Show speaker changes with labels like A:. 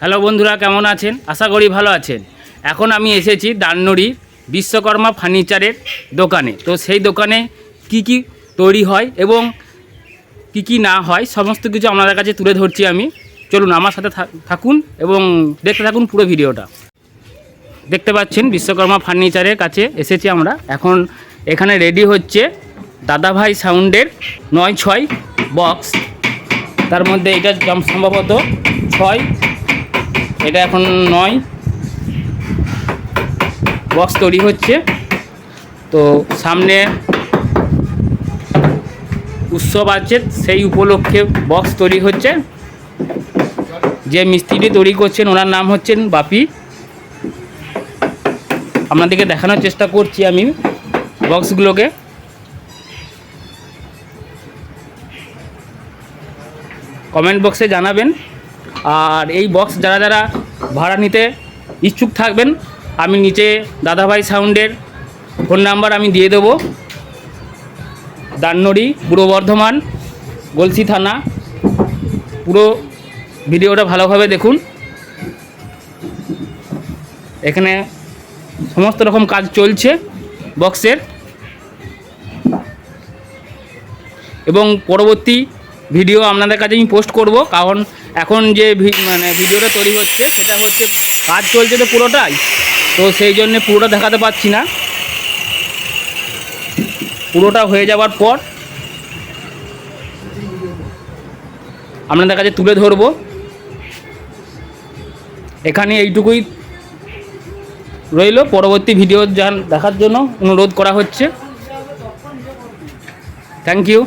A: Hello বন্ধুরা, কেমন আছেন? আশা করি ভালো আছেন। এখন আমি এসেছি দান্নড়ি বিশ্বকর্মা ফার্নিচারের দোকানে। তো সেই দোকানে কি কি তৈরি হয় এবং কি কি না হয়, সমস্ত কিছু আপনাদের কাছে তুলে ধরছি আমি। চলুন, আমার সাথে থাকুন এবং দেখতে থাকুন পুরো ভিডিওটা। দেখতে পাচ্ছেন, বিশ্বকর্মা ফার্নিচারের কাছে এসেছি আমরা। এখন এখানে রেডি হচ্ছে দাদাভাই সাউন্ডের নয় ছয় বক্স। তার মধ্যে এটা সম্ভবত ছয় এটা এখন নয়। বক্স তৈরি হচ্ছে। তো সামনে উৎসব আছে, সেই উপলক্ষে বক্স তৈরি হচ্ছে। যে মিস্ত্রিটি তৈরি করছেন, ওনার নাম হচ্ছেন বাপি। আপনাদেরকে দেখানোর চেষ্টা করছি আমি বক্সগুলোকে কমেন্ট বক্সে জানাবেন। আর এই বক্স যারা যারা ভাড়া নিতে ইচ্ছুক থাকবেন, আমি নিচে দাদাভাই সাউন্ডের ফোন নাম্বার আমি দিয়ে দেবো। দান্নড়ি, পূর্ব বর্ধমান, গলসি থানা। পুরো ভিডিওটা ভালোভাবে দেখুন। এখানে সমস্ত রকম কাজ চলছে বক্সের এবং পরবর্তী ভিডিও আপনাদের কাছে আমি পোস্ট করব, কারণ এখন যে মানে ভিডিওটা তৈরি হচ্ছে, সেটা হচ্ছে কাজ চলছে তো পুরোটাই, তো সেই জন্যে পুরোটা দেখাতে পাচ্ছি না। পুরোটা হয়ে যাওয়ার পর আপনাদের কাছে তুলে ধরবো। এখানে এইটুকুই রইল, পরবর্তী ভিডিও যান দেখার জন্য অনুরোধ করা হচ্ছে। Thank you